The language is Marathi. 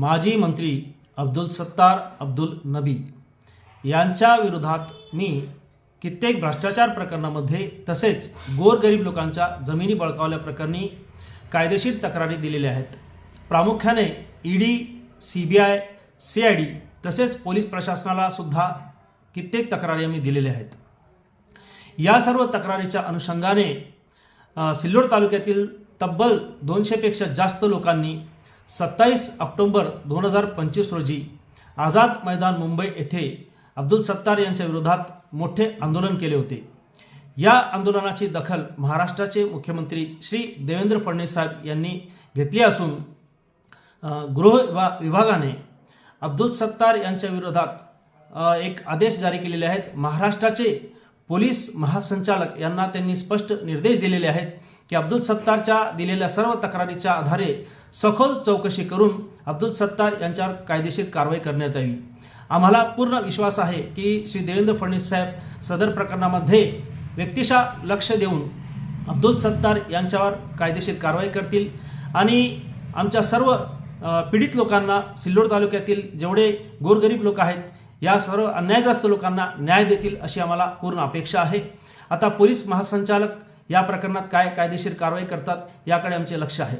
माजी मंत्री अब्दुल सत्तार अब्दुल नबी यांच्या विरोधात मी कित्येक भ्रष्टाचार प्रकरणामध्ये तसेच गोरगरीब लोकांच्या जमिनी बळकावल्याप्रकरणी कायदेशीर तक्रारी दिलेल्या आहेत. प्रामुख्याने ED C B I C I D तसेच पोलीस प्रशासनाला सुद्धा कित्येक तक्रारी आम्ही दिलेल्या आहेत. या सर्व तक्रारीच्या अनुषंगाने सिल्लोड तालुक्यातील तब्बल दोनशेपेक्षा जास्त लोकांनी सत्तावीस ऑक्टोंबर दोन हजार पंचवीस रोजी आझाद मैदान मुंबई येथे अब्दुल सत्तार यांच्या विरोधात मोठे आंदोलन केले होते. या आंदोलनाची दखल महाराष्ट्राचे मुख्यमंत्री श्री देवेंद्र फडणवीस साहेब यांनी घेतली असून गृह विभा- विभागाने अब्दुल सत्तार यांच्या विरोधात एक आदेश जारी केलेले आहेत. महाराष्ट्राचे पोलीस महासंचालक यांना त्यांनी स्पष्ट निर्देश दिलेले आहेत. की अब्दुल सत्तारच्या दिलेल्या सर्व तक्रारीच्या आधारे सखोल चौकशी करून अब्दुल सत्तार यांच्यावर कायदेशीर कारवाई करण्यात यावी. आम्हाला पूर्ण विश्वास आहे की श्री देवेंद्र फडणवीस साहेब सदर प्रकरणामध्ये व्यक्तिशा लक्ष देऊन अब्दुल सत्तार यांच्यावर कायदेशीर कारवाई करतील आणि आमच्या सर्व पीडित लोकांना सिल्लोड तालुक्यातील जेवढे गोरगरीब लोक आहेत या सर्व अन्यायग्रस्त लोकांना न्याय देतील अशी आम्हाला पूर्ण अपेक्षा आहे. आता पोलीस महासंचालक या प्रकरणात काय कायदेशीर कारवाई करतात याकडे आमचे लक्ष आहे.